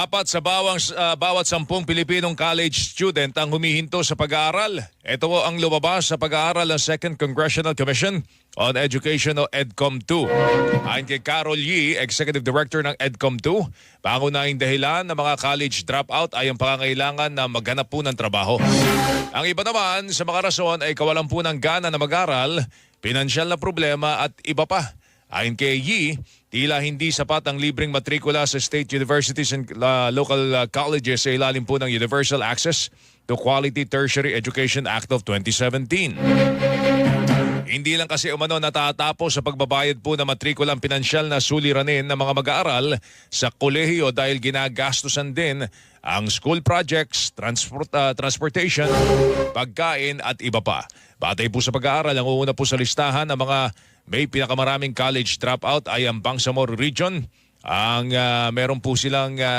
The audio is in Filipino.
Apat sa bawang, ah, bawat sampung Pilipinong college student ang humihinto sa pag-aaral. Ito po ang lumabas sa pag-aaral ng Second Congressional Commission on Education o EDCOM 2. Ayon kay Carol Yee, Executive Director ng EDCOM 2, pangunahing dahilan ng mga college dropout ay ang pangangailangan na maghanap po ng trabaho. Ang iba naman sa mga rason ay kawalan po ng gana na mag-aral, pinansyal na problema at iba pa. Ayon kay Yi, tila hindi sapat ang libreng matrikula sa state universities and uh, local uh, colleges sa ilalim po ng Universal Access to Quality Tertiary Education Act of 2017. Hindi lang kasi umano natatapos sa pagbabayad po ng matrikulang pinansyal na suliranin ng mga mag-aaral sa kolehiyo dahil ginagastusan din ang school projects, transport, ah, transportation, pagkain at iba pa. Batay po sa pag-aaral, ang uuna po sa listahan ng mga may pinakamaraming college dropout ay ang Bangsamoro Region. Ang ah, meron po silang ah,